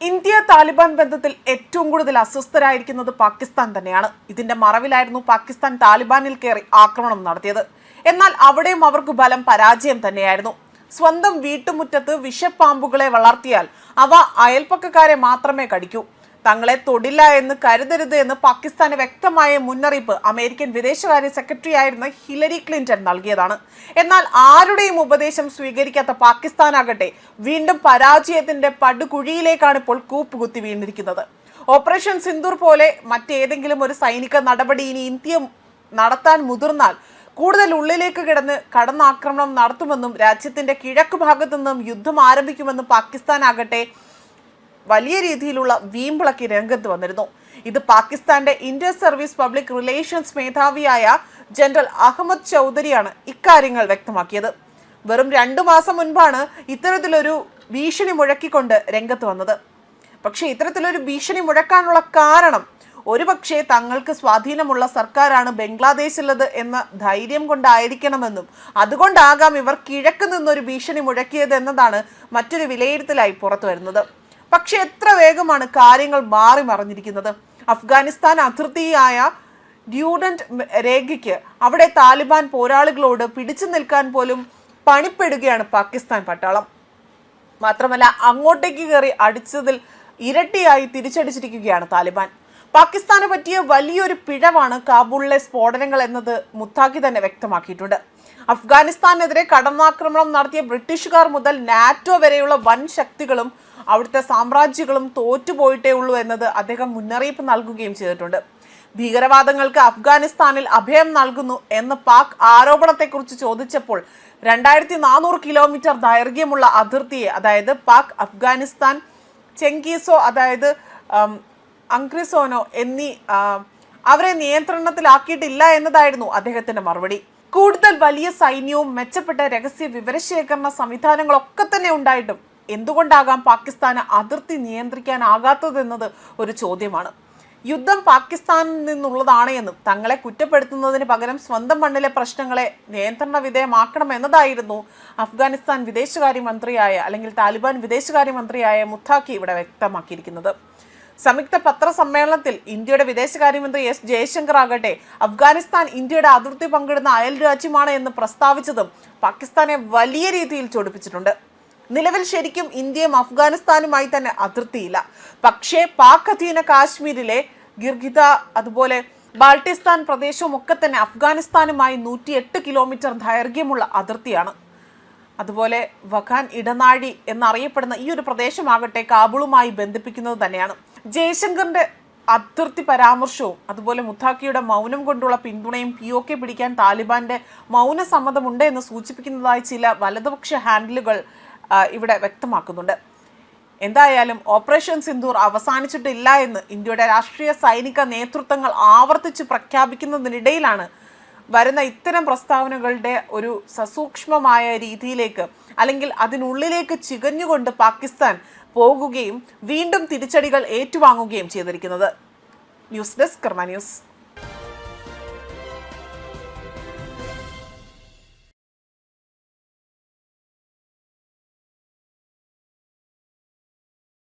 India Taliban ബന്ധത്തിൽ ഏറ്റവും കൂടുതൽ അസ്വസ്ഥരായിരിക്കുന്നത് പാകിസ്ഥാൻ തന്നെയാണ്. ഇതിന്റെ മറവിലായിരുന്നു പാകിസ്ഥാൻ താലിബാനിൽ കയറി ആക്രമണം നടത്തിയത്. എന്നാൽ അവിടെയും അവർക്ക് ബലം പരാജയം തന്നെയായിരുന്നു. സ്വന്തം വീട്ടുമുറ്റത്ത് വിഷപ്പാമ്പുകളെ വളർത്തിയാൽ അവ അയൽപ്പക്കക്കാരെ മാത്രമേ കടിക്കൂ. തങ്ങളെ തൊടില്ല എന്ന് കരുതരുത് എന്ന് പാകിസ്ഥാന് വ്യക്തമായ മുന്നറിയിപ്പ് അമേരിക്കൻ വിദേശകാര്യ സെക്രട്ടറി ആയിരുന്ന ഹിലരി ക്ലിന്റൺ നൽകിയതാണ്. എന്നാൽ ആരുടെയും ഉപദേശം സ്വീകരിക്കാത്ത പാകിസ്ഥാനാകട്ടെ വീണ്ടും പരാജയത്തിന്റെ പടുകുഴിയിലേക്കാണ് ഇപ്പോൾ കൂപ്പുകുത്തി വീണിരിക്കുന്നത്. ഓപ്പറേഷൻ സിന്ദൂർ പോലെ മറ്റേതെങ്കിലും ഒരു സൈനിക നടപടി ഇനി ഇന്ത്യ നടത്താൻ മുതിർന്നാൽ കൂടുതൽ ഉള്ളിലേക്ക് കിടന്ന് കടന്നാക്രമണം നടത്തുമെന്നും രാജ്യത്തിന്റെ കിഴക്ക് ഭാഗത്തു നിന്നും യുദ്ധം ആരംഭിക്കുമെന്നും പാകിസ്ഥാൻ ആകട്ടെ വലിയ രീതിയിലുള്ള വീമ്പിളക്കി രംഗത്ത് വന്നിരുന്നു. ഇത് പാകിസ്ഥാന്റെ ഇന്ത്യൻ സർവീസ് പബ്ലിക് റിലേഷൻസ് മേധാവിയായ ജനറൽ അഹമ്മദ് ചൗധരിയാണ് ഇക്കാര്യങ്ങൾ വ്യക്തമാക്കിയത്. വെറും രണ്ടു മാസം മുൻപാണ് ഇത്തരത്തിലൊരു ഭീഷണി മുഴക്കിക്കൊണ്ട് രംഗത്ത് വന്നത്. പക്ഷേ ഇത്തരത്തിലൊരു ഭീഷണി മുഴക്കാനുള്ള കാരണം ഒരുപക്ഷെ തങ്ങൾക്ക് സ്വാധീനമുള്ള സർക്കാരാണ് ബംഗ്ലാദേശിലുള്ളത് എന്ന ധൈര്യം കൊണ്ടായിരിക്കണമെന്നും അതുകൊണ്ടാകാം ഇവർ കിഴക്ക് നിന്നൊരു ഭീഷണി മുഴക്കിയത് എന്നതാണ് മറ്റൊരു വിലയിരുത്തലായി പുറത്തു വരുന്നത് പക്ഷെ എത്ര വേഗമാണ് കാര്യങ്ങൾ മാറി മറിഞ്ഞിരിക്കുന്നത്? അഫ്ഗാനിസ്ഥാൻ അതിർത്തിയായ ഡ്യൂഡന്റ് രേഖയ്ക്ക് അവിടെ താലിബാൻ പോരാളികളോട് പിടിച്ചു നിൽക്കാൻ പോലും പണിപ്പെടുകയാണ് പാകിസ്ഥാൻ പട്ടാളം. മാത്രമല്ല അങ്ങോട്ടേക്ക് കയറി അടിച്ചതിൽ ഇരട്ടിയായി തിരിച്ചടിച്ചിരിക്കുകയാണ് താലിബാൻ. പാകിസ്ഥാനെ പറ്റിയ വലിയൊരു പിഴവാണ് കാബൂളിലെ സ്ഫോടനങ്ങൾ എന്നത് മുത്താഖി തന്നെ വ്യക്തമാക്കിയിട്ടുണ്ട്. അഫ്ഗാനിസ്ഥാനെതിരെ കടന്നാക്രമണം നടത്തിയ ബ്രിട്ടീഷുകാർ മുതൽ നാറ്റോ വരെയുള്ള വൻ ശക്തികളും അവിടുത്തെ സാമ്രാജ്യങ്ങളും തോറ്റുപോയിട്ടേ ഉള്ളൂ എന്നത് അദ്ദേഹം മുന്നറിയിപ്പ് നൽകുകയും ചെയ്തിട്ടുണ്ട്. ഭീകരവാദങ്ങൾക്ക് അഫ്ഗാനിസ്ഥാനിൽ അഭയം നൽകുന്നു എന്ന പാക് ആരോപണത്തെക്കുറിച്ച് ചോദിച്ചപ്പോൾ രണ്ടായിരത്തി നാനൂറ് കിലോമീറ്റർ ദൈർഘ്യമുള്ള അതിർത്തിയെ അതായത് പാക് അഫ്ഗാനിസ്ഥാൻ ചെങ്കീസോ അതായത് അങ്ക്രിസോനോ എന്നീ അവരെ നിയന്ത്രണത്തിലാക്കിയിട്ടില്ല എന്നതായിരുന്നു അദ്ദേഹത്തിന്റെ മറുപടി. കൂടുതൽ വലിയ സൈന്യവും മെച്ചപ്പെട്ട രഹസ്യ വിവരശേഖരണ സംവിധാനങ്ങളൊക്കെ തന്നെ ഉണ്ടായിട്ടും എന്തുകൊണ്ടാകാം പാകിസ്ഥാന് അതിർത്തി നിയന്ത്രിക്കാനാകാത്തതെന്നത് ഒരു ചോദ്യമാണ്. യുദ്ധം പാകിസ്ഥാനിൽ നിന്നുള്ളതാണ് എന്നും തങ്ങളെ കുറ്റപ്പെടുത്തുന്നതിന് പകരം സ്വന്തം മണ്ണിലെ പ്രശ്നങ്ങളെ നിയന്ത്രണ വിധേയമാക്കണം എന്നതായിരുന്നു അഫ്ഗാനിസ്ഥാൻ വിദേശകാര്യമന്ത്രിയായ അല്ലെങ്കിൽ താലിബാൻ വിദേശകാര്യമന്ത്രിയായ മുത്താഖി ഇവിടെ വ്യക്തമാക്കിയിരിക്കുന്നത്. സംയുക്ത പത്രസമ്മേളനത്തിൽ ഇന്ത്യയുടെ വിദേശകാര്യമന്ത്രി എസ് ജയശങ്കർ ആകട്ടെ അഫ്ഗാനിസ്ഥാൻ ഇന്ത്യയുടെ അതിർത്തി പങ്കിടുന്ന അയൽ രാജ്യമാണ് എന്ന് പ്രസ്താവിച്ചതും പാകിസ്ഥാനെ വലിയ രീതിയിൽ ചൊടിപ്പിച്ചിട്ടുണ്ട്. നിലവിൽ ശരിക്കും ഇന്ത്യയും അഫ്ഗാനിസ്ഥാനുമായി തന്നെ അതിർത്തിയില്ല. പക്ഷേ പാക് അധീന കാശ്മീരിലെ ഗിർഗിത അതുപോലെ ബാൾട്ടിസ്ഥാൻ പ്രദേശവും ഒക്കെ തന്നെ അഫ്ഗാനിസ്ഥാനുമായി നൂറ്റിയെട്ട് കിലോമീറ്റർ ദൈർഘ്യമുള്ള അതിർത്തിയാണ്. അതുപോലെ വഖാൻ ഇടനാഴി എന്നറിയപ്പെടുന്ന ഈ ഒരു പ്രദേശമാകട്ടെ കാബൂളുമായി ബന്ധിപ്പിക്കുന്നത് തന്നെയാണ്. ജയശങ്കറിന്റെ അതിർത്തി പരാമർശവും അതുപോലെ മുത്താക്കിയുടെ മൗനം കൊണ്ടുള്ള പിന്തുണയും പി ഒ കെ പിടിക്കാൻ താലിബാന്റെ മൗന സമ്മതമുണ്ട് എന്ന് സൂചിപ്പിക്കുന്നതായി ചില വലതുപക്ഷ ഹാൻഡിലുകൾ ഇവിടെ വ്യക്തമാക്കുന്നുണ്ട്. എന്തായാലും ഓപ്പറേഷൻ സിന്ദൂർ അവസാനിച്ചിട്ടില്ല എന്ന് ഇന്ത്യയുടെ രാഷ്ട്രീയ സൈനിക നേതൃത്വങ്ങൾ ആവർത്തിച്ച് പ്രഖ്യാപിക്കുന്നതിനിടയിലാണ് വരുന്ന ഇത്തരം പ്രസ്താവനകളുടെ ഒരു സസൂക്ഷ്മമായ രീതിയിലേക്ക് അല്ലെങ്കിൽ അതിനുള്ളിലേക്ക് ചികഞ്ഞുകൊണ്ട് പാകിസ്ഥാൻ പോകുകയും വീണ്ടും തിരിച്ചടികൾ ഏറ്റുവാങ്ങുകയും ചെയ്തിരിക്കുന്നത്. News desk Karma news.